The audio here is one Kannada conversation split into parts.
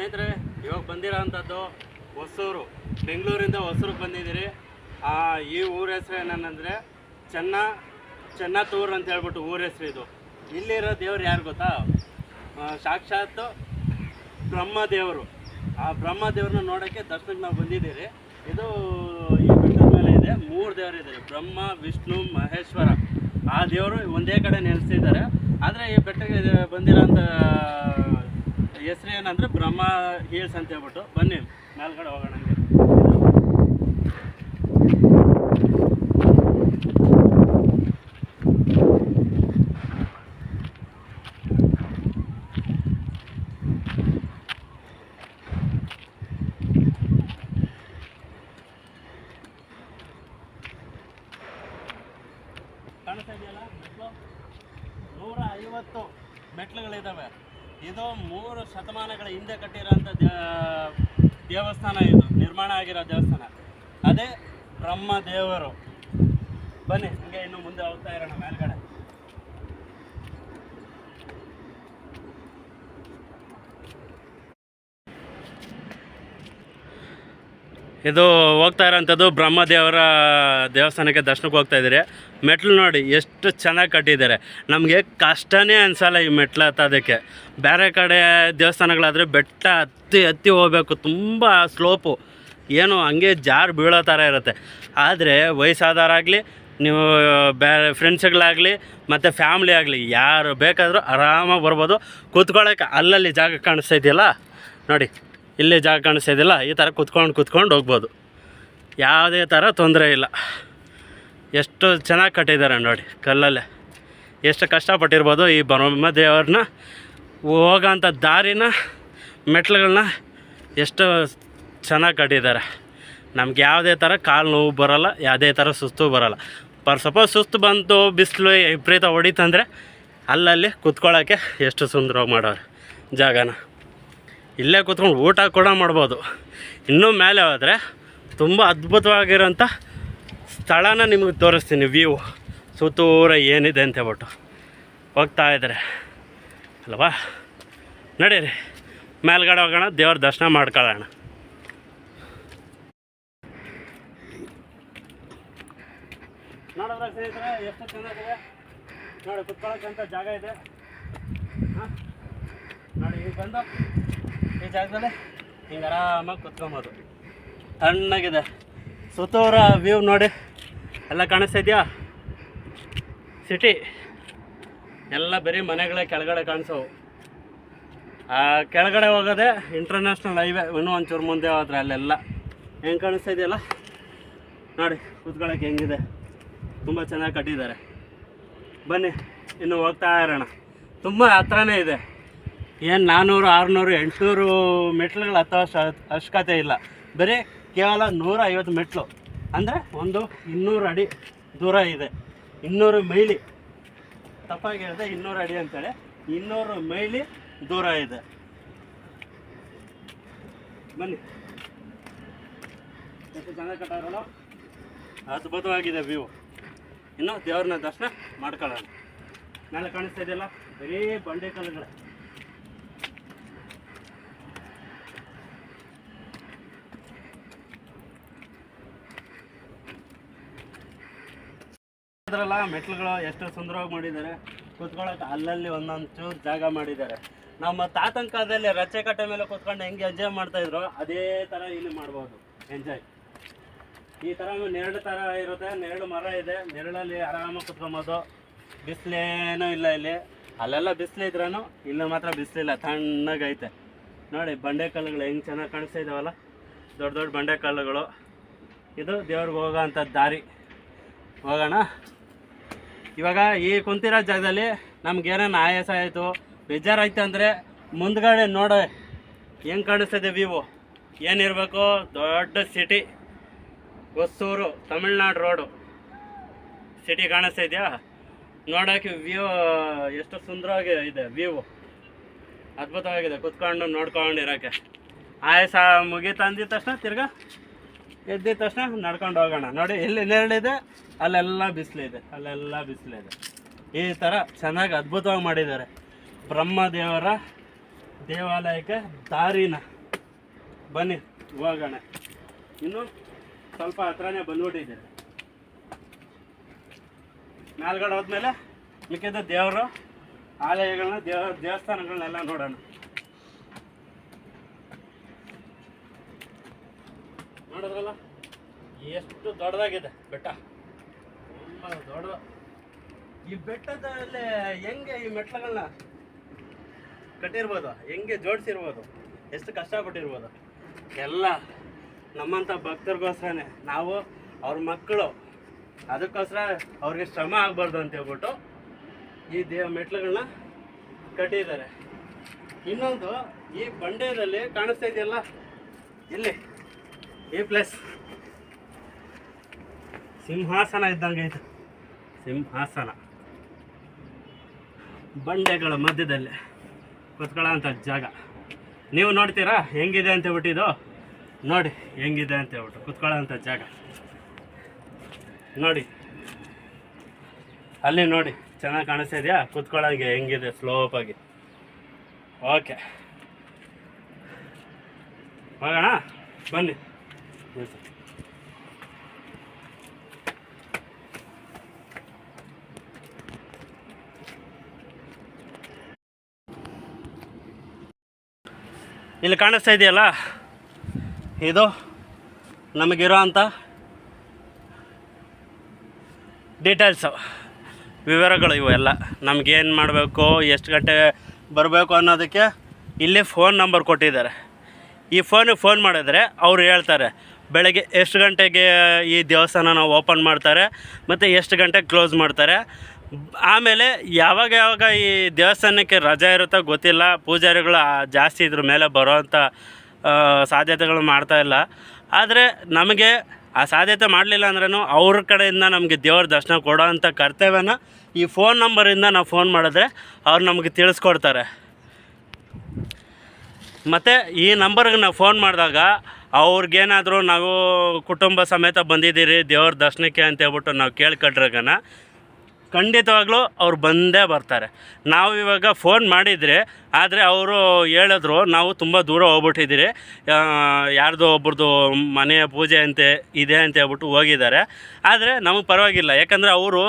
ಸ್ನೇಹಿತರೆ, ಇವಾಗ ಬಂದಿರೋವಂಥದ್ದು ಹೊಸೂರು. ಬೆಂಗಳೂರಿಂದ ಹೊಸೂರಿಗೆ ಬಂದಿದ್ದೀರಿ. ಈ ಊರ ಹೆಸರು ಏನಂದರೆ ಚೆನ್ನ, ಚೆನ್ನತೂರು ಅಂತ ಹೇಳ್ಬಿಟ್ಟು ಊರ ಹೆಸರು ಇದು. ಇಲ್ಲಿರೋ ದೇವ್ರು ಯಾರು ಗೊತ್ತಾ? ಸಾಕ್ಷಾತ್ ಬ್ರಹ್ಮ ದೇವರು ಆ ಬ್ರಹ್ಮ ಬ್ರಹ್ಮದೇವ್ರನ್ನ ನೋಡೋಕ್ಕೆ ದರ್ಶನಕ್ಕೆ ನಾವು ಬಂದಿದ್ದೀರಿ. ಇದು ಈ ಬೆಟ್ಟದ ಮೇಲೆ ಇದೆ. ಮೂರು ದೇವರು ಇದ್ದಾರೆ. ಬ್ರಹ್ಮ, ವಿಷ್ಣು, ಮಹೇಶ್ವರ. ಆ ದೇವರು ಒಂದೇ ಕಡೆ ನೆಲೆಸಿದ್ದಾರೆ ಆದರೆ ಈ ಬೆಟ್ಟಕ್ಕೆ ಬಂದಿರೋ ಹೆಸರು ಏನಂದ್ರೆ ಬ್ರಹ್ಮ ಹೀಲ್ಸ್ ಅಂತ ಹೇಳ್ಬಿಟ್ಟು. ಬನ್ನಿ ಮೇಲ್ಗಡೆ ಹೋಗೋಣ ಹಂಗೆ ಕಾಣಿಸ್ತಾ ಇದೆಯಲ್ಲ ಮೆಟ್ಲು ನೂರ ಐವತ್ತು ಮೆಟ್ಲುಗಳಿದ್ದಾವೆ ಇದು ಮೂರು ಶತಮಾನಗಳ ಹಿಂದೆ ಕಟ್ಟಿರೋಂಥ ದೇ- ದೇವಸ್ಥಾನ ಇದು ನಿರ್ಮಾಣ ಆಗಿರೋ ದೇವಸ್ಥಾನ. ಅದೇ ಬ್ರಹ್ಮ ದೇವರು. ಬನ್ನಿ, ಹಂಗೆ ಇನ್ನು ಮುಂದೆ ಹೋಗ್ತಾ ಇರೋಣ ಮೇಲ್ಗಡೆ. ಇದು ಹೋಗ್ತಾ ಇರೋಂಥದ್ದು ಬ್ರಹ್ಮದೇವರ ದೇವಸ್ಥಾನಕ್ಕೆ ದರ್ಶನಕ್ಕೆ ಹೋಗ್ತಾ ಇದ್ದೀರಿ. ಮೆಟ್ಲು ನೋಡಿ, ಎಷ್ಟು ಚೆನ್ನಾಗಿ ಕಟ್ಟಿದ್ದಾರೆ. ನಮಗೆ ಕಷ್ಟನೇ ಅನಿಸಲ್ಲ ಈ ಮೆಟ್ಲು ಹತ್ತೋದಕ್ಕೆ ಬೇರೆ ಕಡೆ ದೇವಸ್ಥಾನಗಳಾದರೆ ಬೆಟ್ಟ ಹತ್ತಿ ಹತ್ತಿ ಹೋಗಬೇಕು, ತುಂಬ ಸ್ಲೋಪು ಏನು ಹಂಗೆ ಜಾರು ಬೀಳೋ ಥರ ಇರುತ್ತೆ. ಆದರೆ ವಯಸ್ಸಾದವರಾಗಲಿ ನೀವು ಬೇರೆ ಫ್ರೆಂಡ್ಸ್ಗಳಾಗಲಿ ಮತ್ತು ಫ್ಯಾಮ್ಲಿ ಆಗಲಿ, ಯಾರು ಬೇಕಾದರೂ ಆರಾಮಾಗಿ ಬರ್ಬೋದು. ಕೂತ್ಕೊಳ್ಳೋಕೆ ಅಲ್ಲಲ್ಲಿ ಜಾಗ ಕಾಣಿಸ್ತಾ ನೋಡಿ, ಇಲ್ಲಿ ಜಾಗ ಕಾಣಿಸ್ತಾ ಇದೆಯಲ್ಲ? ಈ ಥರ ಕುತ್ಕೊಂಡು ಕೂತ್ಕೊಂಡು ಹೋಗ್ಬೋದು. ಯಾವುದೇ ಥರ ತೊಂದರೆ ಇಲ್ಲ. ಎಷ್ಟು ಚೆನ್ನಾಗಿ ಕಟ್ಟಿದ್ದಾರೆ ನೋಡಿ, ಕಲ್ಲಲ್ಲೇ. ಎಷ್ಟು ಕಷ್ಟಪಟ್ಟಿರ್ಬೋದು ಈ ಬ್ರಹ್ಮದೇವ್ರನ್ನ ಹೋಗೋಂಥ ದಾರಿನ ಮೆಟ್ಲುಗಳನ್ನ ಎಷ್ಟು ಚೆನ್ನಾಗಿ ಕಟ್ಟಿದ್ದಾರೆ. ನಮ್ಗೆ ಯಾವುದೇ ಥರ ಕಾಲು ನೋವು ಬರೋಲ್ಲ, ಯಾವುದೇ ಥರ ಸುಸ್ತು ಬರೋಲ್ಲ. ಪರ್ ಸಪೋಸ್ ಸುಸ್ತು ಬಂತು, ಬಿಸಿಲು ವಿಪರೀತ ಹೊಡಿತಂದರೆ ಅಲ್ಲಲ್ಲಿ ಕುತ್ಕೊಳ್ಳೋಕ್ಕೆ ಎಷ್ಟು ಸುಂದರವಾಗಿ ಮಾಡೋರು ಜಾಗನ. ಇಲ್ಲೇ ಕೂತ್ಕೊಂಡು ಊಟ ಕೂಡ ಮಾಡ್ಬೋದು. ಇನ್ನೂ ಮೇಲೆ ಹೋದರೆ ತುಂಬ ಅದ್ಭುತವಾಗಿರೋಂಥ ಸ್ಥಳನ ನಿಮಗೆ ತೋರಿಸ್ತೀನಿ ವ್ಯೂ ಸುತ್ತೂರ ಏನಿದೆ ಅಂತ ಹೇಳ್ಬಿಟ್ಟು. ಹೋಗ್ತಾ ಇದ್ದಾರೆ ಅಲ್ವಾ? ನಡೀರಿ. ಮೇಲ್ಗಡೆ ಹೋಗೋಣ, ದೇವ್ರ ದರ್ಶನ ಮಾಡ್ಕೊಳ್ಳೋಣ. ಸ್ನೇಹಿತರೆ ಎಷ್ಟು ಚೆನ್ನಾಗಿದೆ? ನೋಡಿ ಕುತ್ಕೊಳ್ಳೋಕ್ಕಂತ ಜಾಗ ಇದೆ. ಹಾಂ? ನೋಡಿ, ಈಗ ಬಂದು ಈ ಜಾಗದಲ್ಲಿ ಹಿಂಗೆ ಆರಾಮಾಗಿ ಕುತ್ಕೊಬೋದು. ತಣ್ಣಗಿದೆ. ಸುತ್ತೂರ ವ್ಯೂ ನೋಡಿ. ಎಲ್ಲ ಕಾಣಿಸ್ತಾ ಸಿಟಿ ಎಲ್ಲ ಬರೀ ಮನೆಗಳೇ ಕೆಳಗಡೆ ಕಾಣಿಸೋವು. ಆ, ಕೆಳಗಡೆ ಹೋಗೋದೆ ಇಂಟರ್ನ್ಯಾಷನಲ್ ಹೈವೇ ಇನ್ನೂ ಒಂಚೂರು ಮುಂದೆ ಹೋದ್ರೆ ಅಲ್ಲೆಲ್ಲ. ಹೆಂಗೆ ಕಾಣಿಸ್ತಾ ಇದೆಯಲ್ಲ? ನೋಡಿ ಕೂತ್ಕೊಳ್ಳೋಕೆ ಹೆಂಗಿದೆ? ತುಂಬ ಚೆನ್ನಾಗಿ ಕಟ್ಟಿದ್ದಾರೆ. ಬನ್ನಿ, ಇನ್ನು ಹೋಗ್ತಾ ಇರೋಣ. ತುಂಬ ಹತ್ರನೇ ಇದೆ. ಏನು ನಾನ್ನೂರು ಆರುನೂರು, ಎಂಟುನೂರು ಮೆಟ್ಲುಗಳು ಹತ್ತೋ ಅಷ್ಟು ಅವಶ್ಯಕತೆ ಇಲ್ಲ. ಬರೀ ಕೇವಲ ನೂರ ಐವತ್ತು ಮೆಟ್ಲು. ಅಂದರೆ ಒಂದು ಇನ್ನೂರು ಅಡಿ ದೂರ ಇದೆ. ಇನ್ನೂರು ಮೈಲಿ. ತಪ್ಪಾಗಿ ಹೇಳಿದೆ ಇನ್ನೂರು ಅಡಿ ಅಂತೇಳಿ. ಇನ್ನೂರು ಮೈಲಿ ದೂರ ಇದೆ. ಬನ್ನಿ. ಎಷ್ಟು ಚೆನ್ನಾಗಿ ಕಟ್ಟಾರಲ್ಲ ಅದ್ಭುತವಾಗಿದೆ ವ್ಯೂ. ಇನ್ನು ದೇವ್ರನ್ನ ದರ್ಶನ ಮಾಡ್ಕೊಳ್ಳೋಣ. ಮೇಲೆ ಕಾಣಿಸ್ತಾ ಇದೆಯಲ್ಲ? ಬರೀ ಬಂಡೆ ಕಲ್ಲುಗಳೇ. ಅದರಲ್ಲ ಮೆಟ್ಲುಗಳು ಎಷ್ಟು ಸುಂದರವಾಗಿ ಮಾಡಿದ್ದಾರೆ. ಕೂತ್ಕೊಳ್ಳೋಕೆ ಅಲ್ಲಲ್ಲಿ ಒಂದೊಂದು ಜಾಗ ಮಾಡಿದ್ದಾರೆ. ನಮ್ಮ ತಾತನ ಕಾಲದಲ್ಲಿ ರಚ್ಚೆ ಕಟ್ಟೆ ಮೇಲೆ ಕೂತ್ಕೊಂಡು ಹೆಂಗೆ ಎಂಜಾಯ್ ಮಾಡ್ತಾ ಇದ್ರು, ಅದೇ ಥರ ಇಲ್ಲಿ ಮಾಡ್ಬೋದು. ಎಂಜಾಯ್. ಈ ಥರ ನೆರಳು ಥರ ಇರುತ್ತೆ. ನೆರಳು ಮರ ಇದೆ. ನೆರಳಲ್ಲಿ ಆರಾಮಾಗಿ ಕುತ್ಕೊಬೋದು. ಬಿಸಿಲೇನೂ ಇಲ್ಲ ಇಲ್ಲಿ. ಅಲ್ಲೆಲ್ಲ ಬಿಸಿಲು ಇದ್ರೂ ಇಲ್ಲ ಮಾತ್ರ ಬಿಸಿಲಿಲ್ಲ ತಣ್ಣಗೈತೆ. ನೋಡಿ, ಬಂಡೆ ಕಲ್ಲುಗಳು ಹೆಂಗೆ ಚೆನ್ನಾಗಿ ಕಾಣಿಸ್ತಾ ಇದಾವಲ್ಲ? ದೊಡ್ಡ ದೊಡ್ಡ ಬಂಡೆ ಕಲ್ಲುಗಳು. ಇದು ದೇವ್ರಿಗೆ ಹೋಗೋ ದಾರಿ. ಹೋಗೋಣ. ಇವಾಗ ಈ ಕುಂತಿರೋ ಜಾಗದಲ್ಲಿ ನಮ್ಗೇನೇನು ಆಯಾಸ ಆಯಿತು? ಬೇಜಾರಾಯ್ತು ಅಂದರೆ ಮುಂದ್ಗಡೆ ನೋಡೋ. ಹೆಂಗೆ ಕಾಣಿಸ್ತದೆ ವ್ಯೂ ಏನಿರಬೇಕು ದೊಡ್ಡ city Hosur Tamil Nadu road. City ಕಾಣಿಸ್ತಾ ಇದೆಯಾ? ನೋಡೋಕ್ಕೆ ವ್ಯೂ ಎಷ್ಟು ಸುಂದರವಾಗಿ ಇದೆ ವ್ಯೂ ಅದ್ಭುತವಾಗಿದೆ, ಕುತ್ಕೊಂಡು ನೋಡ್ಕೊಂಡಿರೋಕ್ಕೆ ಆಯಸ ಮುಗೀತು ಅಂದಿದ ತಕ್ಷಣ ತಿರ್ಗಾ ಎದ್ದಿದ ತಕ್ಷಣ ನಡ್ಕೊಂಡು ಹೋಗೋಣ. ನೋಡಿ, ಇಲ್ಲಿ ನೆರಳಿದೆ ಅಲ್ಲೆಲ್ಲ ಬಿಸಿಲಿದೆ ಅಲ್ಲೆಲ್ಲ ಬಿಸಿಲಿದೆ ಈ ಥರ ಚೆನ್ನಾಗಿ ಅದ್ಭುತವಾಗಿ ಮಾಡಿದ್ದಾರೆ. ಬ್ರಹ್ಮದೇವರ ದೇವಾಲಯಕ್ಕೆ ದಾರಿನ. ಬನ್ನಿ, ಹೋಗೋಣ. ಇನ್ನು ಸ್ವಲ್ಪ ಹತ್ರನೇ ಬಂದ್ಬಿಟ್ಟಿದ್ದೀರಿ ಮೇಲ್ಗಡೆ ಹೋದ್ಮೇಲೆ ಮಿಕ್ಕಿದ ದೇವರು, ಆಲಯಗಳನ್ನ, ದೇವ, ದೇವಸ್ಥಾನಗಳನ್ನೆಲ್ಲ ನೋಡೋಣ. ನೋಡಿದ್ರಲ್ಲ? ಎಷ್ಟು ದೊಡ್ಡದಾಗಿದೆ ಬೆಟ್ಟ. ತುಂಬ ದೊಡ್ಡ. ಈ ಬೆಟ್ಟದಲ್ಲಿ ಹೆಂಗೆ ಈ ಮೆಟ್ಲುಗಳನ್ನ ಕಟ್ಟಿರ್ಬೋದು, ಹೆಂಗೆ ಜೋಡಿಸಿರ್ಬೋದು, ಎಷ್ಟು ಕಷ್ಟಪಟ್ಟಿರ್ಬೋದು ಎಲ್ಲ ನಮ್ಮಂಥ ಭಕ್ತರಿಗೋಸ್ಕರನೇ ನಾವು ಅವ್ರ ಮಕ್ಕಳು ಅದಕ್ಕೋಸ್ಕರ ಅವ್ರಿಗೆ ಶ್ರಮ ಆಗಬಾರ್ದು ಅಂತ ಹೇಳ್ಬಿಟ್ಟು ಈ ದೇವ ಮೆಟ್ಲುಗಳನ್ನ ಕಟ್ಟಿದ್ದಾರೆ. ಇನ್ನೊಂದು ಈ ಬಂಡೆಯಲ್ಲಿ ಕಾಣಿಸ್ತಾ ಇದೆಯಲ್ಲ? ಇಲ್ಲಿ, ಈ ಪ್ಲೇಸ್ ಸಿಂಹಾಸನ ಇದ್ದಂಗೆ ಇದು. ಸಿಂಹಾಸನ. ಬಂಡೆಗಳ ಮಧ್ಯದಲ್ಲಿ ಕುತ್ಕೊಳ್ಳೋಂಥ ಜಾಗ. ನೀವು ನೋಡ್ತೀರಾ? ಹೆಂಗಿದೆ ಅಂತ ಹೇಳ್ಬಿಟ್ಟು ಇದು? ನೋಡಿ ಹೆಂಗಿದೆ ಅಂತ ಹೇಳ್ಬಿಟ್ಟು ಕುತ್ಕೊಳ್ಳೋಂಥ ಜಾಗ. ನೋಡಿ. ಅಲ್ಲಿ ನೋಡಿ, ಚೆನ್ನಾಗಿ ಕಾಣಿಸ್ತಾ ಇದೆಯಾ? ಕುತ್ಕೊಳ್ಳೋಂಗೆ ಹೆಂಗಿದೆ ಸ್ಲೋಪಾಗಿ ಓಕೆ ಹೋಗೋಣ? ಬನ್ನಿ. ಇಲ್ಲಿ ಕಾಣಿಸ್ತಾ ಇದೆಯಲ್ಲ? ಇದು ನಮಗಿರೋ ಅಂಥ ಡೀಟೇಲ್ಸು ವಿವರಗಳು ಇವೆಲ್ಲ ನಮಗೇನು ಮಾಡಬೇಕು, ಎಷ್ಟು ಗಂಟೆ ಬರಬೇಕು ಅನ್ನೋದಕ್ಕೆ ಇಲ್ಲಿ ಫೋನ್ ನಂಬರ್ ಕೊಟ್ಟಿದ್ದಾರೆ. ಈ ಫೋನಿಗೆ ಫೋನ್ ಮಾಡಿದ್ರೆ ಅವರು ಹೇಳ್ತಾರೆ, ಬೆಳಗ್ಗೆ ಎಷ್ಟು ಗಂಟೆಗೆ ಈ ದೇವಸ್ಥಾನ ನಾವು ಓಪನ್ ಮಾಡ್ತಾರೆ, ಮತ್ತು ಎಷ್ಟು ಗಂಟೆಗೆ ಕ್ಲೋಸ್ ಮಾಡ್ತಾರೆ. ಆಮೇಲೆ ಯಾವಾಗ ಯಾವಾಗ ಈ ದೇವಸ್ಥಾನಕ್ಕೆ ರಜೆ ಇರುತ್ತೋ ಗೊತ್ತಿಲ್ಲ, ಪೂಜಾರಿಗಳು ಜಾಸ್ತಿ ಇದ್ರ ಮೇಲೆ ಬರೋವಂಥ ಸಾಧ್ಯತೆಗಳು ಮಾಡ್ತಾ ಇಲ್ಲ. ಆದರೆ ನಮಗೆ ಆ ಸಾಧ್ಯತೆ ಮಾಡಲಿಲ್ಲ ಅಂದ್ರೂ ಅವ್ರ ಕಡೆಯಿಂದ ನಮಗೆ ದೇವ್ರ ದರ್ಶನ ಕೊಡೋ ಅಂಥ ಕರ್ತವ್ಯನ ಈ ಫೋನ್ ನಂಬರಿಂದ ನಾವು ಫೋನ್ ಮಾಡಿದ್ರೆ ಅವ್ರು ನಮಗೆ ತಿಳಿಸ್ಕೊಡ್ತಾರೆ. ಮತ್ತು ಈ ನಂಬರ್ಗೆ ನಾವು ಫೋನ್ ಮಾಡಿದಾಗ ಅವ್ರಿಗೇನಾದರೂ ನಾವು ಕುಟುಂಬ ಸಮೇತ ಬಂದಿದ್ದೀರಿ ದೇವ್ರ ದರ್ಶನಕ್ಕೆ ಅಂತ ಹೇಳ್ಬಿಟ್ಟು ನಾವು ಕೇಳ್ಕೊಂಡ್ರಾಗನ ಖಂಡಿತವಾಗ್ಲೂ ಅವ್ರು ಬಂದೇ ಬರ್ತಾರೆ. ನಾವು ಇವಾಗ ಫೋನ್ ಮಾಡಿದರೆ, ಆದರೆ ಅವರು ಹೇಳಿದ್ರು, ನಾವು ತುಂಬ ದೂರ ಹೋಗ್ಬಿಟ್ಟಿದ್ದೀರಿ. ಯಾರದೋ ಒಬ್ರದ್ದು ಮನೆಯ ಪೂಜೆ ಅಂತೆ, ಇದೆ ಅಂತ ಹೇಳ್ಬಿಟ್ಟು ಹೋಗಿದ್ದಾರೆ. ಆದರೆ ನಮಗೆ ಪರವಾಗಿಲ್ಲ. ಯಾಕಂದರೆ ಅವರು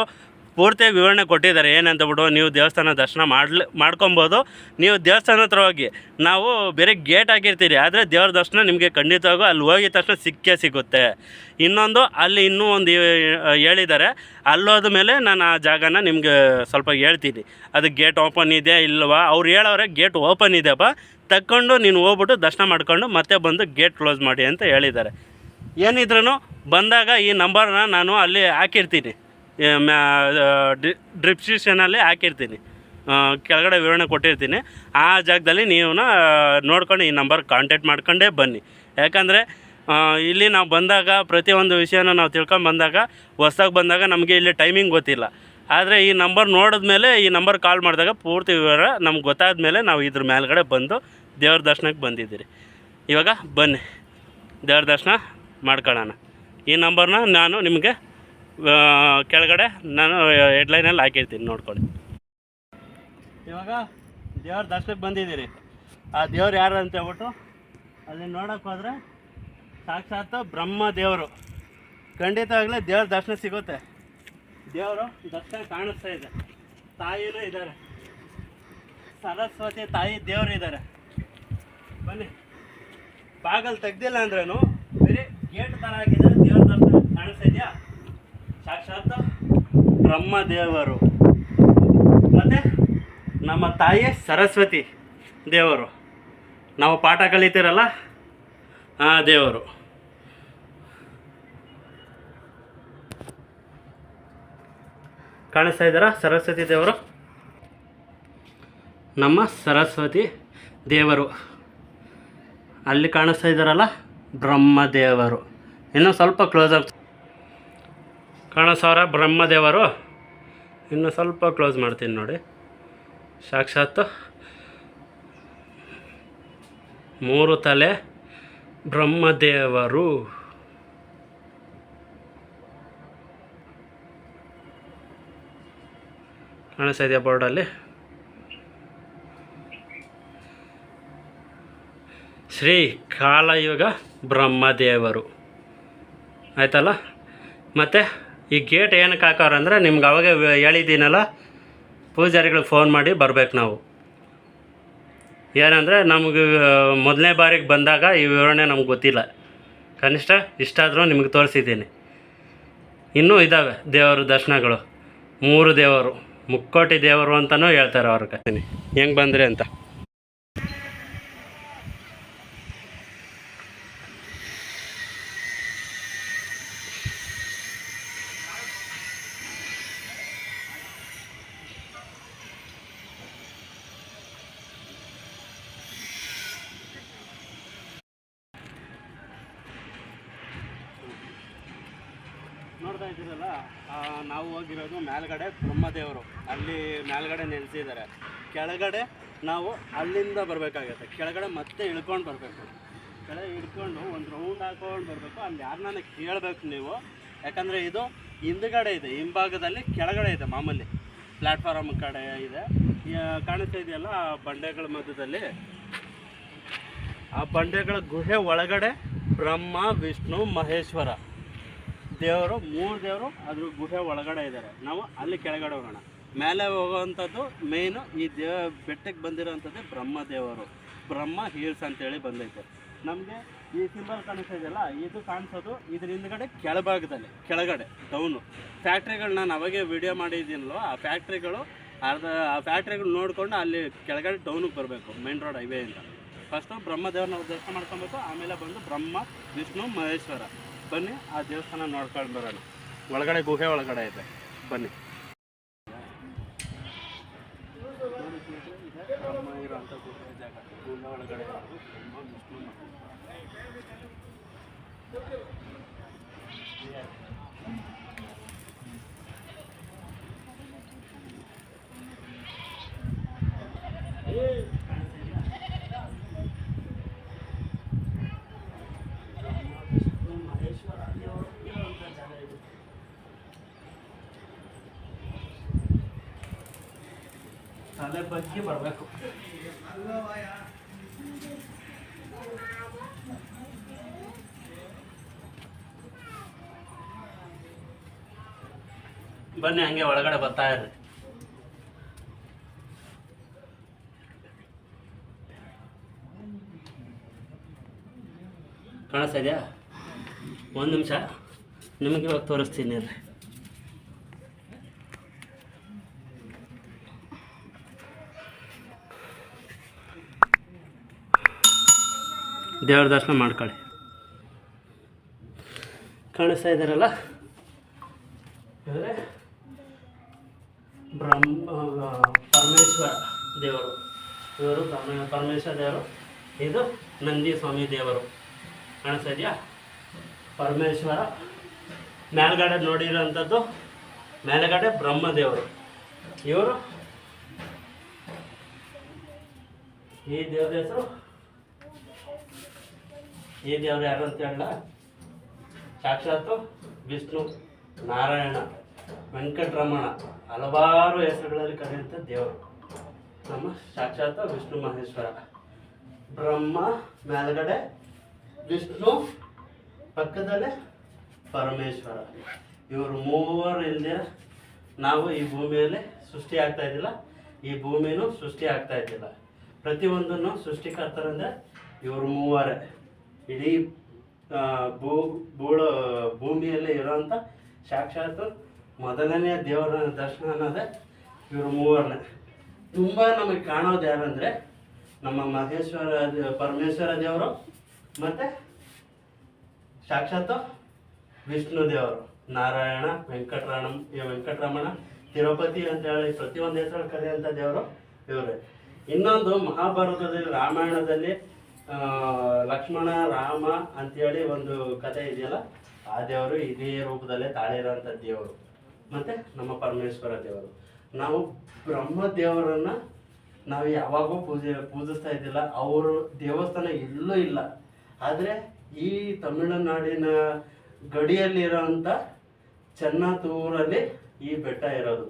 ಪೂರ್ತಿಯಾಗಿ ವಿವರಣೆ ಕೊಟ್ಟಿದ್ದಾರೆ. ಏನಂತ ಬಿಡು, ನೀವು ದೇವಸ್ಥಾನ ದರ್ಶನ ಮಾಡ್ಲಿ, ಮಾಡ್ಕೊಬೋದು. ನೀವು ದೇವಸ್ಥಾನ ಹತ್ರ ಹೋಗಿ, ನಾವು ಬೇರೆ ಗೇಟ್ ಹಾಕಿರ್ತೀರಿ. ಆದರೆ ದೇವ್ರ ದರ್ಶನ ನಿಮಗೆ ಖಂಡಿತವಾಗೂ ಅಲ್ಲಿ ಹೋಗಿದ ತಕ್ಷಣ ಸಿಕ್ಕೇ ಸಿಗುತ್ತೆ. ಇನ್ನೊಂದು, ಅಲ್ಲಿ ಇನ್ನೂ ಒಂದು ಹೇಳಿದ್ದಾರೆ. ಅಲ್ಲೋದ ಮೇಲೆ ನಾನು ಆ ಜಾಗನ ನಿಮಗೆ ಸ್ವಲ್ಪ ಹೇಳ್ತೀನಿ. ಅದು ಗೇಟ್ ಓಪನ್ ಇದೆ ಇಲ್ವಾ? ಅವ್ರು ಹೇಳೋರೆ ಗೇಟ್ ಓಪನ್ ಇದೆಯಪ್ಪ ತಕ್ಕೊಂಡು ನೀನು ಹೋಗ್ಬಿಟ್ಟು ದರ್ಶನ ಮಾಡ್ಕೊಂಡು ಮತ್ತೆ ಬಂದು ಗೇಟ್ ಕ್ಲೋಸ್ ಮಾಡಿ ಅಂತ ಹೇಳಿದ್ದಾರೆ. ಏನಿದ್ರೂ ಬಂದಾಗ ಈ ನಂಬರ್ನ ನಾನು ಅಲ್ಲಿ ಹಾಕಿರ್ತೀನಿ. ಡಿಸ್ಕ್ರಿಪ್ಷನಲ್ಲಿ ಹಾಕಿರ್ತೀನಿ. ಕೆಳಗಡೆ ವಿವರಣೆ ಕೊಟ್ಟಿರ್ತೀನಿ. ಆ ಜಾಗದಲ್ಲಿ ನೀವು ನೋಡ್ಕೊಂಡು ಈ ನಂಬರ್ ಕಾಂಟ್ಯಾಕ್ಟ್ ಮಾಡ್ಕೊಂಡೇ ಬನ್ನಿ. ಯಾಕಂದರೆ ಇಲ್ಲಿ ನಾವು ಬಂದಾಗ, ಪ್ರತಿಯೊಂದು ವಿಷಯನ ನಾವು ತಿಳ್ಕೊಂಡು ಬಂದಾಗ, ಹೊಸ್ದಾಗಿ ಬಂದಾಗ ನಮಗೆ ಇಲ್ಲಿ ಟೈಮಿಂಗ್ ಗೊತ್ತಿಲ್ಲ. ಆದರೆ ಈ ನಂಬರ್ ನೋಡಿದ್ಮೇಲೆ, ಈ ನಂಬರ್ ಕಾಲ್ ಮಾಡಿದಾಗ ಪೂರ್ತಿ ವಿವರ ನಮ್ಗೆ ಗೊತ್ತಾದ ಮೇಲೆ ನಾವು ಇದ್ರ ಮೇಲ್ಗಡೆ ಬಂದು ದೇವ್ರ ದರ್ಶನಕ್ಕೆ ಬಂದಿದ್ದೀರಿ. ಇವಾಗ ಬನ್ನಿ. ದೇವ್ರ ದರ್ಶನ ಮಾಡ್ಕೊಳ್ಳೋಣ. ಈ ನಂಬರ್ನ ನಾನು ನಿಮಗೆ ಕೆಳಗಡೆ ನಾನು ಹೆಡ್ಲೈನಲ್ಲಿ ಹಾಕಿರ್ತೀನಿ, ನೋಡ್ಕೊಳ್ಳಿ. ಇವಾಗ ದೇವ್ರ ದರ್ಶನಕ್ಕೆ ಬಂದಿದ್ದೀರಿ. ಆ ದೇವ್ರು ಯಾರು ಅಂತ ಹೇಳ್ಬಿಟ್ಟು ಅಲ್ಲಿ ನೋಡೋಕೆ ಹೋದರೆ ಸಾಕ್ಷಾತ್ ಬ್ರಹ್ಮ ದೇವರು. ಖಂಡಿತವಾಗಲೇ ದೇವ್ರ ದರ್ಶನ ಸಿಗುತ್ತೆ. ದೇವರು ದರ್ಶನ ಕಾಣಿಸ್ತಾ ಇದೆ. ತಾಯಿನೂ ಇದ್ದಾರೆ. ಸರಸ್ವತಿ ತಾಯಿ ದೇವರು ಇದ್ದಾರೆ. ಬನ್ನಿ. ಬಾಗಲ್ ತೆಗ್ದಿಲ್ಲ ಅಂದ್ರೂ ಬರೀ ಗೇಟ್ ಥರ ಹಾಕಿದ್ರೆ ದೇವ್ರ ದರ್ಶನ ಕಾಣಿಸ್ತಾ ಇದೆಯಾ? ಸಾಕ್ಷಾತ್ ಬ್ರಹ್ಮದೇವರು. ಮತ್ತು ನಮ್ಮ ತಾಯಿ ಸರಸ್ವತಿ ದೇವರು. ನಾವು ಪಾಠ ಕಲಿತೀರಲ್ಲ? ಆ, ದೇವರು. ಕಾಣಿಸ್ತಾ ಇದ್ದಾರಾ ಸರಸ್ವತಿ ದೇವರು? ನಮ್ಮ ಸರಸ್ವತಿ ದೇವರು. ಅಲ್ಲಿ ಕಾಣಿಸ್ತಾ ಇದ್ದಾರಲ್ಲ? ಬ್ರಹ್ಮದೇವರು. ಇನ್ನೂ ಸ್ವಲ್ಪ ಕ್ಲೋಸ್ ಆಗಿ ಕಾಣಿಸೋರ ಬ್ರಹ್ಮದೇವರು. ಇನ್ನು ಸ್ವಲ್ಪ ಕ್ಲೋಸ್ ಮಾಡ್ತೀನಿ ನೋಡಿ. ಸಾಕ್ಷಾತ್ ಮೂರು ತಲೆ ಬ್ರಹ್ಮದೇವರು. ಕಾಣಿಸ್ತಾ ಇದೆಯಾ ಬೋರ್ಡಲ್ಲಿ ಶ್ರೀ ಕಾಲಯುಗ ಬ್ರಹ್ಮದೇವರು. ಆಯ್ತಲ್ಲ? ಮತ್ತು ಈ ಗೇಟ್ ಏನಕ್ಕೆ ಹಾಕೋರು ಅಂದರೆ ನಿಮ್ಗೆ ಅವಾಗ ಹೇಳಿದ್ದೀನಲ್ಲ, ಪೂಜಾರಿಗಳಿಗೆ ಫೋನ್ ಮಾಡಿ ಬರಬೇಕು ನಾವು. ಏನಂದರೆ ನಮಗೆ ಮೊದಲನೇ ಬಾರಿಗೆ ಬಂದಾಗ ಈ ವಿವರಣೆ ನಮ್ಗೆ ಗೊತ್ತಿಲ್ಲ. ಕನಿಷ್ಠ ಇಷ್ಟಾದರೂ ನಿಮಗೆ ತೋರಿಸಿದ್ದೀನಿ. ಇನ್ನೂ ಇದ್ದಾವೆ ದೇವರ ದರ್ಶನಗಳು. ಮೂರು ದೇವರು, ಮುಕ್ಕೋಟಿ ದೇವರು ಅಂತಲೂ ಹೇಳ್ತಾರೆ ಅವ್ರ ಕತೆ ಹೆಂಗೆ ಬಂದ್ರಿ ಅಂತ? ಇದ್ದೀರಲ್ಲ ನಾವು ಹೋಗಿರೋದು ಮೇಲ್ಗಡೆ ಬ್ರಹ್ಮದೇವರು. ಅಲ್ಲಿ ಮೇಲ್ಗಡೆ ನೆಲೆಸಿದ್ದಾರೆ. ಕೆಳಗಡೆ ನಾವು ಅಲ್ಲಿಂದ ಬರಬೇಕಾಗತ್ತೆ. ಕೆಳಗಡೆ ಮತ್ತೆ ಇಳ್ಕೊಂಡು ಬರಬೇಕು. ಕೆಳಗೆ ಇಳ್ಕೊಂಡು ಒಂದು ರೌಂಡ್ ಹಾಕೊಂಡು ಬರಬೇಕು. ಅಲ್ಲಿ ಯಾರನ್ನ ಕೇಳಬೇಕು ನೀವು. ಯಾಕಂದರೆ ಇದು ಹಿಂದುಗಡೆ ಇದೆ. ಹಿಂಭಾಗದಲ್ಲಿ ಕೆಳಗಡೆ ಇದೆ ಮಾಮೂಲಿ. ಪ್ಲ್ಯಾಟ್ಫಾರಮ್ ಕಡೆ ಇದೆ. ಕಾಣಿಸ್ತಾ ಇದೆಯಲ್ಲ, ಆ ಬಂಡೆಗಳ ಮಧ್ಯದಲ್ಲಿ. ಆ ಬಂಡೆಗಳ ಗುಹೆ ಒಳಗಡೆ ಬ್ರಹ್ಮ, ವಿಷ್ಣು, ಮಹೇಶ್ವರ. ದೇವರು, ಮೂರು ದೇವರು ಅದ್ರ ಗುಹೆ ಒಳಗಡೆ ಇದ್ದಾರೆ ನಾವು ಅಲ್ಲಿ ಕೆಳಗಡೆ ಹೋಗೋಣ. ಮೇಲೆ ಹೋಗುವಂಥದ್ದು ಮೇಯ್ನು ಈ ದೇವ ಬೆಟ್ಟಕ್ಕೆ ಬಂದಿರೋವಂಥದ್ದು ಬ್ರಹ್ಮ ದೇವರು. ಬ್ರಹ್ಮ ಹೀಲ್ಸ್ ಅಂತೇಳಿ ಬಂದೈತೆ. ನಮಗೆ ಈ ಸಿಂಬಲ್ ಕಾಣಿಸ್ತಾ ಇದೆಯಲ್ಲ, ಇದು ಕಾಣಿಸೋದು ಇದ್ರ ಹಿಂದ್ಗಡೆ ಕೆಳಭಾಗದಲ್ಲಿ, ಕೆಳಗಡೆ ಡೌನು ಫ್ಯಾಕ್ಟ್ರಿಗಳು ನಾನು ಅವಾಗೆ ವಿಡಿಯೋ ಮಾಡಿದ್ದೀನಲ್ವ, ಆ ಫ್ಯಾಕ್ಟ್ರಿಗಳು ಅರ್ಧ, ಆ ಫ್ಯಾಕ್ಟ್ರಿಗಳು ನೋಡಿಕೊಂಡು ಅಲ್ಲಿ ಕೆಳಗಡೆ ಡೌನಿಗೆ ಬರಬೇಕು ಮೇನ್ ರೋಡ್ ಹೈವೇಯಿಂದ ಫಸ್ಟು ಬ್ರಹ್ಮದೇವ್ರನ್ನ ದರ್ಶನ ಮಾಡ್ಕೊಬೇಕು ಆಮೇಲೆ ಬಂದು ಬ್ರಹ್ಮ, ವಿಷ್ಣು, ಮಹೇಶ್ವರ. ಬನ್ನಿ ಆ ದೇವಸ್ಥಾನ ನೋಡ್ಕೊಂಡು ಬರೋಣ. ಒಳಗಡೆ ಗುಹೆ ಒಳಗಡೆ ಇದೆ. ಬನ್ನಿ ಬ್ರಹ್ಮ ಇರೋಂಥ ಗುಹೆ ಜಾಗ ಗುಹೆ ಒಳಗಡೆ ಇರೋದು ಬ್ರಹ್ಮ ವಿಷ್ಣು ಮಹೇಶ್ವರ. ವಿಷ್ಣು ಮಹೇಶ್ವರ ದೇವರು ಇರೋಂಥ ಜಾಗ ಇದು ಬಗ್ಗಿ ಬರಬೇಕು. ಬನ್ನಿ, ಹಂಗೆ ಒಳಗಡೆ ಬರ್ತಾ ಇರ್ರಿ. ಕಾಣಿಸ್ತಾ ಇದೆಯಾ? ಒಂದು ನಿಮಿಷ. ನಿಮಗೆ ಇವಾಗ ತೋರಿಸ್ತೀನಿ ರೀ ದೇವ್ರ ದರ್ಶನ ಮಾಡ್ಕೊಳ್ಳಿ ಕಾಣಿಸ್ತಾ ಇದ್ದಾರಲ್ಲ ಬ್ರಹ್ಮ ಪರಮೇಶ್ವರ ದೇವರು. ಇವರು ಬ್ರಹ್ಮ, ಪರಮೇಶ್ವರ ದೇವರು. ಇದು ನಂದಿ ಸ್ವಾಮಿ ದೇವರು. ಕಾಣಿಸ್ತಾ ಇದೆಯಾ? ಪರಮೇಶ್ವರ. ಮೇಲ್ಗಡೆ ನೋಡಿರೋಂಥದ್ದು ಮೇಲ್ಗಡೆ ಬ್ರಹ್ಮದೇವರು ಇವರು ಈ ದೇವ್ರ ಹೆಸರು ಈ ದೇವ್ರು ಯಾರು ಅಂತ ಹೇಳಲ್ಲ. ಸಾಕ್ಷಾತ್ತು ವಿಷ್ಣು ನಾರಾಯಣ, ವೆಂಕಟರಮಣ ಹಲವಾರು ಹೆಸರುಗಳಲ್ಲಿ ಕರೆಯುವಂಥ ದೇವರು. ನಮ್ಮ ಸಾಕ್ಷಾತ್ ವಿಷ್ಣು ಮಹೇಶ್ವರ. ಬ್ರಹ್ಮ ಮೇಲ್ಗಡೆ ವಿಷ್ಣು, ಪಕ್ಕದಲ್ಲೇ ಪರಮೇಶ್ವರ. ಇವರು ಮೂವರು ಇಲ್ಲದೆ ನಾವು ಈ ಭೂಮಿಯಲ್ಲಿ ಸೃಷ್ಟಿ ಆಗ್ತಾ ಇದ್ದಿಲ್ಲ. ಈ ಭೂಮಿನೂ ಸೃಷ್ಟಿ ಆಗ್ತಾ ಇದ್ದಿಲ್ಲ. ಪ್ರತಿಯೊಂದನ್ನು ಸೃಷ್ಟಿಕರ್ತರಂದ್ರೆ ಇವರು ಮೂವರೇ. ಇಡೀ ಭೂ ಬೂಳ ಭೂಮಿಯಲ್ಲಿ ಇರೋಂಥ ಸಾಕ್ಷಾತ್ ಮೊದಲನೇ ದೇವರ ದರ್ಶನ ಅನ್ನೋದೇ ಇವರು ಮೂವರನೇ. ತುಂಬ ನಮಗೆ ಕಾಣೋದು ಯಾರಂದರೆ ನಮ್ಮ ಮಹೇಶ್ವರ, ಪರಮೇಶ್ವರ ದೇವರು ಮತ್ತು ಸಾಕ್ಷಾತ್ ವಿಷ್ಣು ದೇವರು. ನಾರಾಯಣ ವೆಂಕಟರಮಣ ವೆಂಕಟರಮಣ, ತಿರುಪತಿ ಅಂತ ಹೇಳಿ ಪ್ರತಿಯೊಂದು ಹೆಸರು ಕರೆಯುವಂಥ ದೇವರು ಇವರೇ. ಇನ್ನೊಂದು ಮಹಾಭಾರತದಲ್ಲಿ ರಾಮಾಯಣದಲ್ಲಿ ಲಕ್ಷ್ಮಣ, ರಾಮ ಅಂತೇಳಿ ಒಂದು ಕಥೆ ಇದೆಯಲ್ಲ, ಆ ದೇವರು ಇದೇ ರೂಪದಲ್ಲೇ ತಾಳಿರೋಂಥ ದೇವರು. ಮತ್ತು ನಮ್ಮ ಪರಮೇಶ್ವರ ದೇವರು. ನಾವು ಬ್ರಹ್ಮ ದೇವರನ್ನ ನಾವು ಯಾವಾಗೂ ಪೂಜೆ, ಪೂಜಿಸ್ತಾ ಇದ್ದಿಲ್ಲ. ಅವರು ದೇವಸ್ಥಾನ ಎಲ್ಲೂ ಇಲ್ಲ. ಆದರೆ ಈ ತಮಿಳುನಾಡಿನ ಗಡಿಯಲ್ಲಿರೋಂಥ ಚೆನ್ನತೂರಲ್ಲಿ ಈ ಬೆಟ್ಟ ಇರೋದು.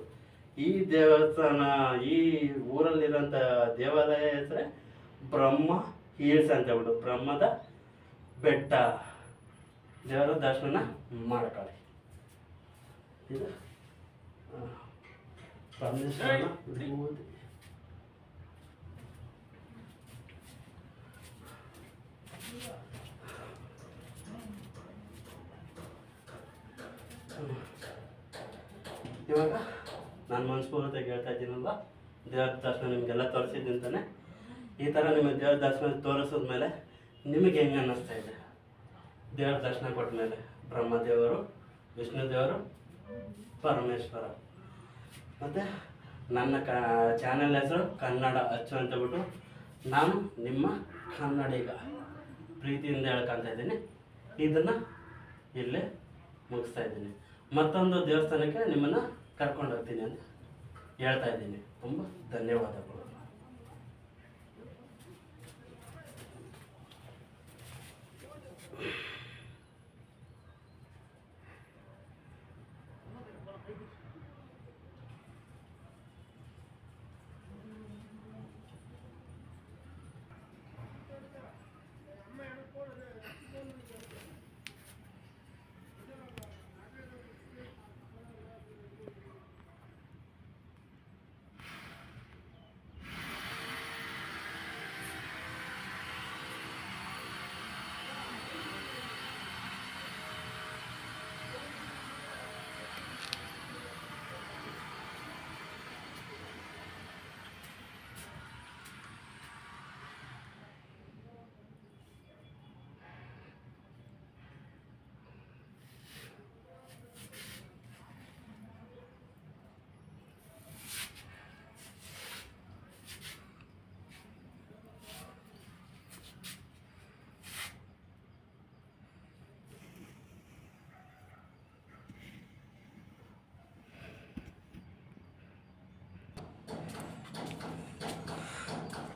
ಈ ದೇವಸ್ಥಾನ, ಈ ಊರಲ್ಲಿರೋಂಥ ದೇವಾಲಯ ಹೆಸರೇ ಬ್ರಹ್ಮ ಹಿಲ್ಸ್ ಅಂತ ಹೇಳ್ಬಿಟ್ಟು ಬ್ರಹ್ಮದ ಬೆಟ್ಟ. ದೇವರ ದರ್ಶನ ಮಾಡ್ಕೊಳ್ಳಿ ಇದು ಪರಮೇಶ್ವರನ. ಇವಾಗ ನಾನು ಮನಸ್ಪೂರ್ತಿಯಾಗಿ ಹೇಳ್ತಾ ಇದ್ದೀನಲ್ವ? ದೇವರ ದರ್ಶನ ನಿಮಗೆಲ್ಲ ತೋರಿಸಿದ್ದೀನಿ ತಾನೆ ಈ ಥರ ನಿಮಗೆ ದೇವ್ರ ದರ್ಶನ ತೋರಿಸಿದ ಮೇಲೆ ನಿಮಗೆ ಹೆಂಗೆ ಅನ್ನಿಸ್ತಾ ಇದೆ? ದೇವ್ರ ದರ್ಶನ ಕೊಟ್ಟ ಮೇಲೆ ಬ್ರಹ್ಮದೇವರು ವಿಷ್ಣು ದೇವರು ಪರಮೇಶ್ವರ. ಮತ್ತು ನನ್ನ ಕ ಚಾನೆಲ್ ಹೆಸರು ಕನ್ನಡ ಅಚ್ಚು ಅಂತ ಬಿಟ್ಟು ನಾನು ನಿಮ್ಮ ಕನ್ನಡಿಗ ಪ್ರೀತಿಯಿಂದ ಹೇಳ್ಕೊಂತ ಇದ್ದೀನಿ. ಇದನ್ನು ಇಲ್ಲೇ ಮುಗಿಸ್ತಾ ಇದ್ದೀನಿ. ಮತ್ತೊಂದು ದೇವಸ್ಥಾನಕ್ಕೆ ನಿಮ್ಮನ್ನು ಕರ್ಕೊಂಡು ಹೋಗ್ತೀನಿ ಅಂತ ಹೇಳ್ತಾ ಇದ್ದೀನಿ. ತುಂಬ ಧನ್ಯವಾದಗಳು.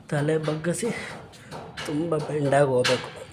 ತಲೆ ಬಗ್ಗಿಸಿ ತುಂಬ ಬೆಂಡಾಗಿ ಹೋಗ್ಬೇಕು.